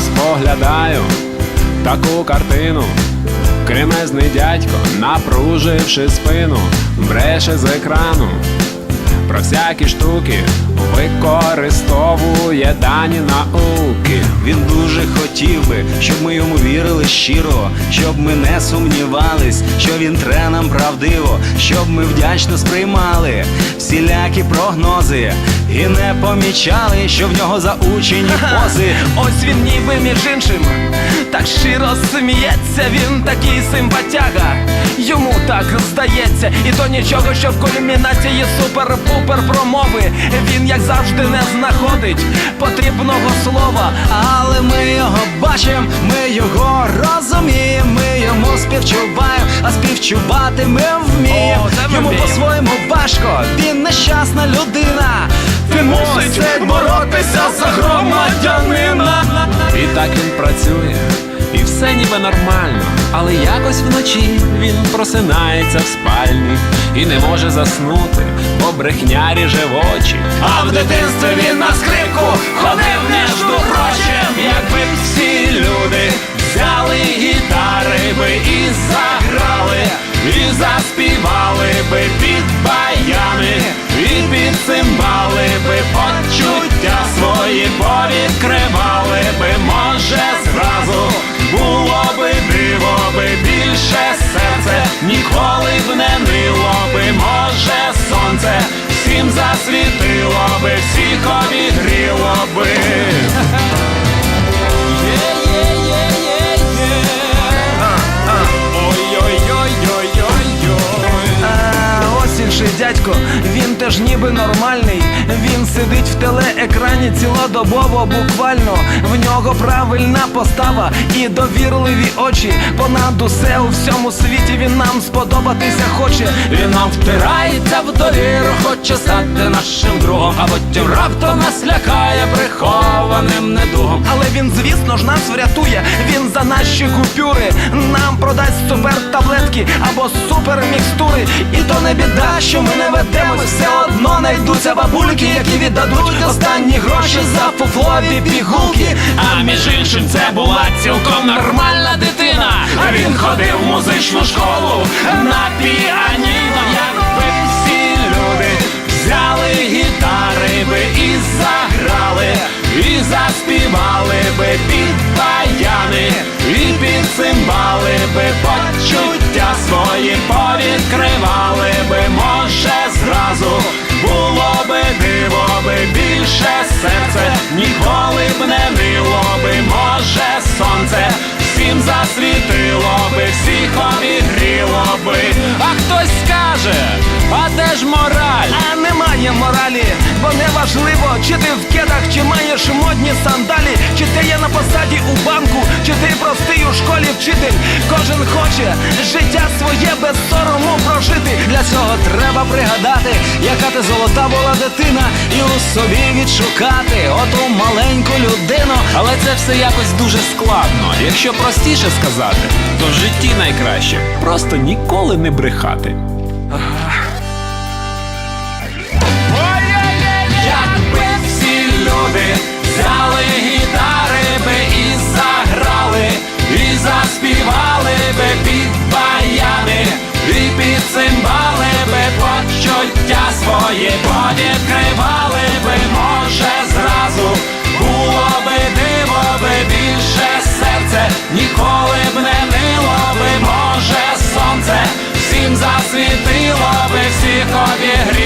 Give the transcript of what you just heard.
Споглядаю таку картину. Кремезний дядько, напруживши спину, бреше з екрану. Про всякі штуки використовує дані науки. Він дуже хотів би, щоб ми йому вірили щиро, щоб ми не сумнівались, що він тре нам правдиво, щоб ми вдячно сприймали всілякі прогнози і не помічали, що в нього заучені пози. Ось він ніби між іншим, так щиро сміється, він такий симпатяга. Йому так здається, і то нічого, що в кульмінації супер-пупер промови він, як завжди, не знаходить потрібного слова. Але ми його бачимо, ми його розуміємо, ми йому співчуваємо, а співчувати ми вміємо. О, ми Йому по-своєму важко, він нещасна людина. Він мусить боротися за громадянина. І так він працює, і все ніби нормально. Але якось вночі він просинається в спальні і не може заснути, брехня ріже в очі. А в дитинстві він нас скрипку теж ніби нормальний. Він сидить в телеекрані цілодобово, буквально. В нього правильна постава і довірливі очі. Понад усе у всьому світі він нам сподобатися хоче. Він нам втирається в довіру, хоче стати нашим другом, а потім раптом нас лякає прихованим недугом. Але він, звісно ж, нас врятує. Він за наші купюри нам продасть супер таблетки або супер мікстури. І то не біда, що ми не ведемо. Все одно найдуться бабульки, які віддадуть останні гроші за фуфлові пігулки. А між іншим це була цілком нормальна дитина. Він ходив в музичну школу на піаніно, всім засвітило би, всіх обігріло би. А хтось скаже, а де ж мораль? А немає моралі, маєш сандалі, чи ти є на посаді у банку, чи ти простий у школі вчитель. Кожен хоче життя своє без сорому прожити. Для цього треба пригадати, яка ти золота була дитина, і у собі відшукати оту маленьку людину. Але це все якось дуже складно. Якщо простіше сказати, то в житті найкраще просто ніколи не брехати. Якби всі люди взяли гітари би і заграли, і заспівали би під баяни, і під цимбали би почуття свої, повідкривали би, може, зразу, було би диво би більше серце, ніколи б не нило би, може, сонце, всім засвітило би всіх обігрів.